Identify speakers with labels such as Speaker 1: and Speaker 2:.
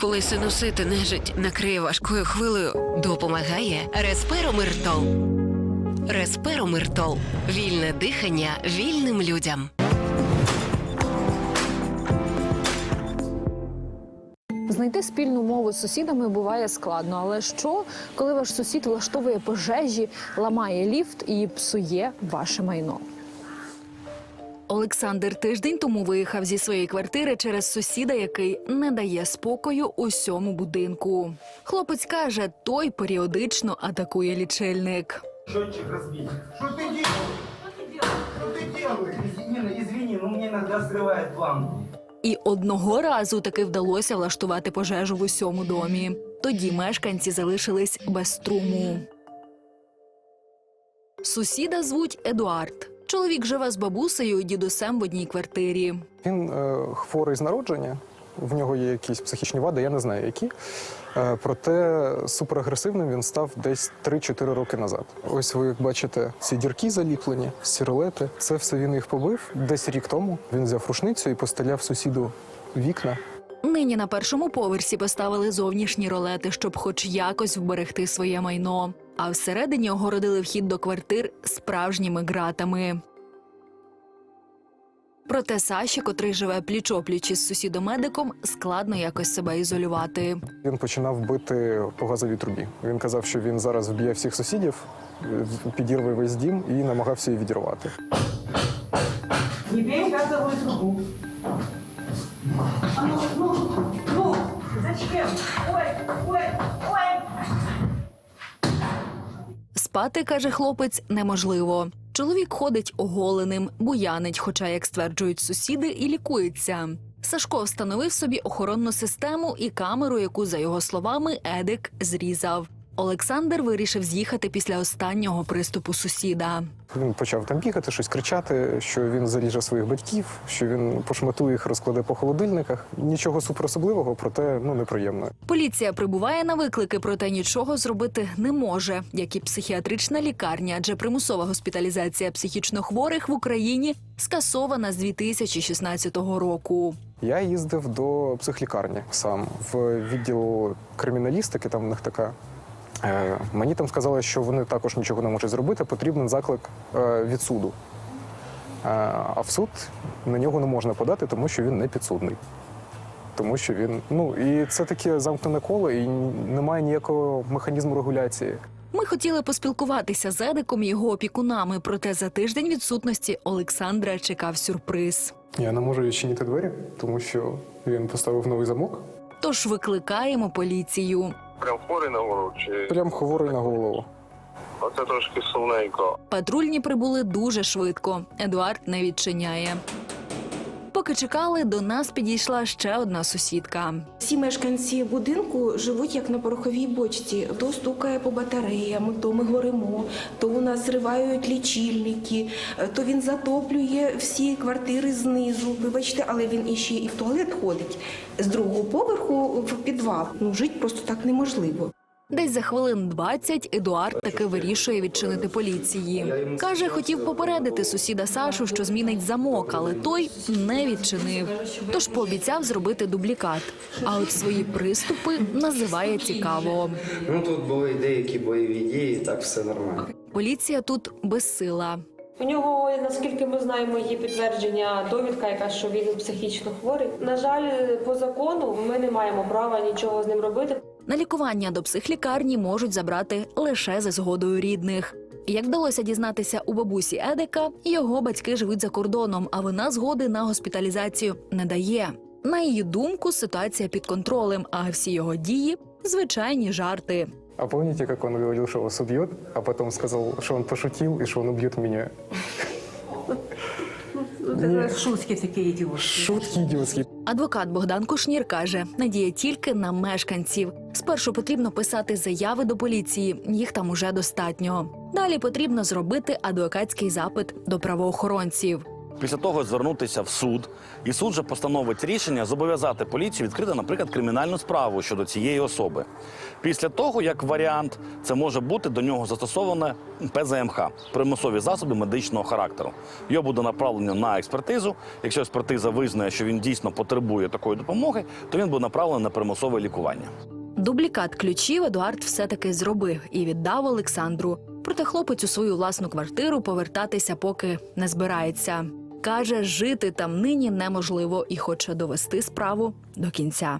Speaker 1: Коли синусити нежить накриє важкою хвилею,
Speaker 2: Допомагає Респиромиртол. Респиромиртол. Вільне дихання вільним людям.
Speaker 3: Знайти спільну мову з сусідами буває складно. Але що, коли ваш сусід влаштовує пожежі, ламає ліфт і псує ваше майно? Олександр тиждень тому виїхав зі своєї квартири через сусіда, який не дає спокою усьому будинку. Хлопець каже, той періодично атакує лічильник.
Speaker 4: Счетчик разбить. Что ты делаешь? Что ты делаешь? Извини, извини, но мне иногда срывает лампу.
Speaker 3: І одного разу таки вдалося влаштувати пожежу в усьому домі. Тоді мешканці залишились без струму. Сусіда звуть Едуард. Чоловік живе з бабусею і дідусем в одній квартирі.
Speaker 5: Він е, хворий з народження. В нього є якісь психічні вади, я не знаю які. Е, проте суперагресивним він став десь 3-4 роки назад. Ось ви як бачите, ці дірки заліплені, сіролети. Це все він їх побив. Десь рік тому він взяв рушницю і постеляв сусіду вікна.
Speaker 3: Нині на першому поверсі поставили зовнішні ролети, щоб хоч якось вберегти своє майно. А всередині огородили вхід до квартир справжніми ґратами. Проте Саші, котрий живе пліч-опліч із сусідом-медиком, складно якось себе ізолювати.
Speaker 5: Він починав бити по газовій трубі. Він казав, що він зараз вб'є всіх сусідів, підірве весь дім і намагався її відірвати.
Speaker 4: Газовую трубу. А ну, ну, ну, зачем? Ой, ой, ой.
Speaker 3: Спати, каже хлопець, неможливо. Чоловік ходить оголеним, буянить, хоча, як стверджують сусіди, і лікується. Сашко встановив собі охоронну систему і камеру, яку, за його словами, Едик зрізав. Олександр вирішив з'їхати після останнього приступу сусіда.
Speaker 5: Він почав там бігати, щось кричати, що він заріже своїх батьків, що він пошматує їх, розкладе по холодильниках. Нічого суперособливого, проте ну неприємно.
Speaker 3: Поліція прибуває на виклики, проте нічого зробити не може, як і психіатрична лікарня, адже примусова госпіталізація психічно хворих в Україні скасована з 2016 року.
Speaker 5: Я їздив до психлікарні сам в відділ криміналістики. Там в них така. Е, мені там сказали, що вони також нічого не можуть зробити. Потрібен заклик е, від суду. Е, а в суд на нього не можна подати, тому що він не підсудний. Тому що він ну і це таке замкнене коло, і немає ніякого механізму регуляції.
Speaker 3: Ми хотіли поспілкуватися з Едиком і його опікунами, проте за тиждень відсутності Олександра чекав сюрприз.
Speaker 5: Я не можу відчинити двері, тому що він поставив новий замок.
Speaker 3: Тож викликаємо поліцію.
Speaker 6: Прям хворий на голову, чи
Speaker 5: Прям хворий на голову.
Speaker 6: оце трошки сумненько.
Speaker 3: Патрульні прибули дуже швидко. Едуард не відчиняє. Поки чекали, до нас підійшла ще одна сусідка.
Speaker 7: Всі мешканці будинку живуть як на пороховій бочці. То стукає по батареям, то ми горимо, то у нас зривають лічильники, то він затоплює всі квартири знизу. Вибачте, але він іще і в туалет ходить з другого поверху в підвал. Ну жити просто так неможливо.
Speaker 3: Десь за хвилин 20 Едуард таки вирішує відчинити поліції. Каже, хотів попередити сусіда Сашу, що змінить замок, але той не відчинив. Тож пообіцяв зробити дублікат. А от свої приступи називає цікаво.
Speaker 8: Ну тут були деякі бойові дії, так все нормально.
Speaker 3: Поліція тут безсила.
Speaker 9: У нього, наскільки ми знаємо, є підтвердження, довідка, яка що він психічно хворий. На жаль, по закону ми не маємо права нічого з ним робити.
Speaker 3: На лікування до психлікарні можуть забрати лише за згодою рідних. Як вдалося дізнатися у бабусі Едика, його батьки живуть за кордоном, а вона згоди на госпіталізацію не дає. На її думку, ситуація під контролем, а всі його дії звичайні жарти.
Speaker 5: А помните, как он говорил, что вас убьет, а потом сказал, что он пошутил и что он убьет меня?
Speaker 10: Шутки такі ідіотські.
Speaker 5: Шутки идиотские.
Speaker 3: Адвокат Богдан Кушнір каже, надія тільки на мешканців. Спершу потрібно писати заяви до поліції, їх там уже достатньо. Далі потрібно зробити адвокатський запит до правоохоронців.
Speaker 11: Після того звернутися в суд, і суд же постановить рішення зобов'язати поліцію відкрити, наприклад, кримінальну справу щодо цієї особи. Після того, як варіант, це може бути до нього застосоване ПЗМХ примусові засоби медичного характеру. Його буде направлено на експертизу. Якщо експертиза визнає, що він дійсно потребує такої допомоги, то він буде направлений на примусове лікування.
Speaker 3: Дублікат ключів Едуард все-таки зробив і віддав Олександру. Проте хлопець у свою власну квартиру повертатися поки не збирається. Каже, жити там нині неможливо і хоче довести справу до кінця.